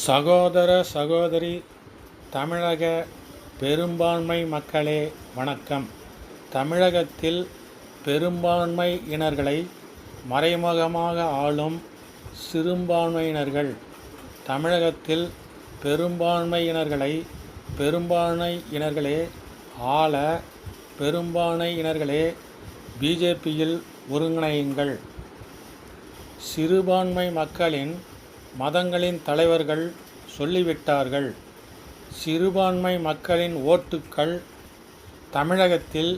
சகோதர சகோதரி தமிழக பெரும்பான்மை மக்களே வணக்கம். தமிழகத்தில் பெரும்பான்மை இனர்களை மறைமுகமாக ஆளும் சிறுபான்மையினர்கள் தமிழகத்தில் பெரும்பான்மையினர்களை பெரும்பான்மை இனர்களே ஆள பெரும்பான்மை இனர்களே பிஜேபியில் ஒருங்கிணையுங்கள். சிறுபான்மை மக்களின் மதங்களின் தலைவர்கள் சொல்லிவிட்டார்கள். சிறுபான்மை மக்களின் ஓட்டுக்கள் தமிழகத்தில்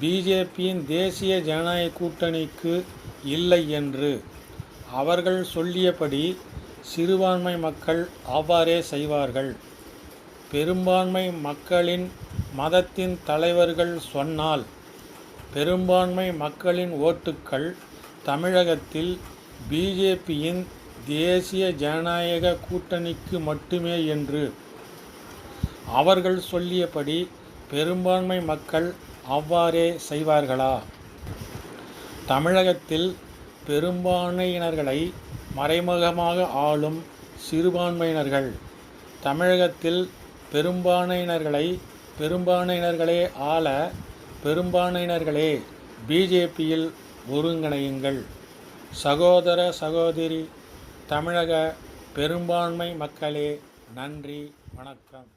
பிஜேபியின் தேசிய ஜனநாயக கூட்டணிக்கு இல்லை என்று அவர்கள் சொல்லியபடி சிறுபான்மை மக்கள் அவ்வாறே செய்வார்கள். பெரும்பான்மை மக்களின் மதத்தின் தலைவர்கள் சொன்னால் பெரும்பான்மை மக்களின் ஓட்டுக்கள் தமிழகத்தில் பிஜேபியின் தேசிய ஜனநாயக கூட்டணிக்கு மட்டுமே என்று. அவர்கள் சொல்லியபடி பெரும்பான்மை மக்கள் அவ்வாறே செய்வார்களா? தமிழகத்தில் பெரும்பான்மையினர்களை மறைமுகமாக ஆளும் சிறுபான்மையினர்கள். தமிழகத்தில் பெரும்பான்மையினர்களை பெரும்பான்மையினர்களே ஆள பெரும்பான்மையினர்களே பிஜேபியில் ஒருங்கிணையுங்கள். சகோதர சகோதரி தமிழக பெரும்பான்மை மக்களே நன்றி வணக்கம்.